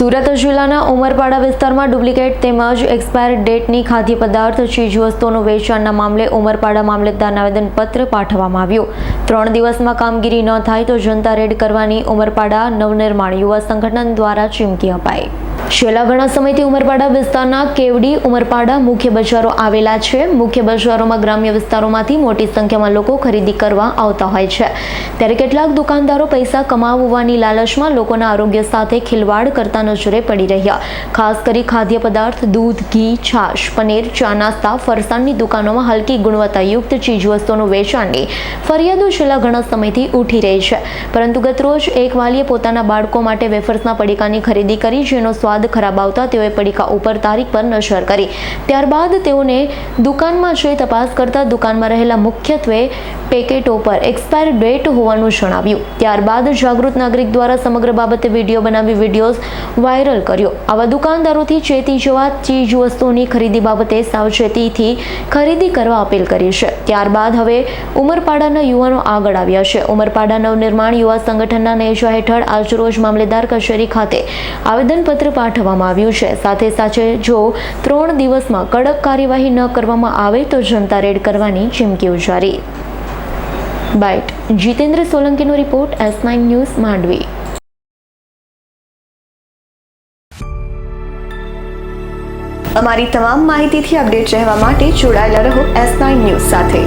સુરત જિલ્લાના ઉમરપાડા વિસ્તારમાં ડુપ્લિકેટ તેમજ એક્સપાયર ડેટની ખાદ્ય પદાર્થ ચીજવસ્તુઓનું વેચાણના મામલે ઉમરપાડા મામલતદાર આવેદનપત્ર પાઠવવામાં આવ્યું. ત્રણ દિવસમાં કામગીરી ન થાય તો જનતા રેડ કરવાની ઉમરપાડા નવનિર્માણ યુવા સંગઠન દ્વારા ચીમકી અપાઈ. છેલ્લા ઘણા સમયથી ઉમરપાડા વિસ્તારના કેવડી ઉમરપાડા મુખ્ય બજારો આવેલા છે. મુખ્ય બજારોમાં ગ્રામ્ય વિસ્તારોમાંથી મોટી સંખ્યામાં લોકો ખરીદી કરવા આવતા હોય છે. ત્યારે કેટલાક દુકાનદારો પૈસા કમાવવાની લાલચમાં લોકોના આરોગ્ય સાથે ખિલવાડ કરતા નજરે પડી રહ્યા. ખાસ કરી ખાદ્ય પદાર્થ, દૂધ, ઘી, છાશ, પનીર, ચા, નાસ્તા, ફરસાણની દુકાનોમાં હલકી ગુણવત્તાયુક્ત ચીજવસ્તુઓનું વેચાણની ફરિયાદો છેલ્લા ઘણા સમયથી ઉઠી રહી છે. પરંતુ ગતરોજ એક વાલીએ પોતાના બાળકો માટે વેફર્સના પડીકાની ખરીદી કરી, જેનો સ્વાદ ખરાબ આવતા તેઓએ પડીકા ઉપર તારીખ પર નજર કરી. ત્યારબાદ તેઓને દુકાનમાં જઈ તપાસ કરતા દુકાનમાં રહેલા મુખ્યત્વે પેકેટો પર એક્સપાયર ડેટ હોવાનું જણાવ્યું. ત્યારબાદ જાગૃત નાગરિક દ્વારા સમગ્ર બાબતે વીડિયો બનાવી વિડીયોઝ વાયરલ કર્યો. આવા દુકાનદારોથી ચેતી જવા ચીજ વસ્તુઓની ખરીદી બાબતે સાવચેતીથી ખરીદી કરવા અપીલ કરી છે. ત્યારબાદ હવે ઉમરપાડાના યુવાનો આગળ આવ્યા છે. ઉમરપાડા નવનિર્માણ યુવા સંગઠનના નેજા હેઠળ આજરોજ મામલેદાર કચેરી ખાતે આવેદનપત્ર પાઠવવામાં આવ્યું છે. સાથે સાથે જો ત્રણ દિવસમાં કડક કાર્યવાહી ન કરવામાં આવે તો જનતા રેડ કરવાની ચીમકી ઉચ્ચારી. Byte. Jitendra સોલંકીનો report S nine news Mandvi. અમારી તમામ માહિતીથી અપડેટ રહેવા માટે જોડાયેલા રહો એસ નાઇન ન્યૂઝ સાથે.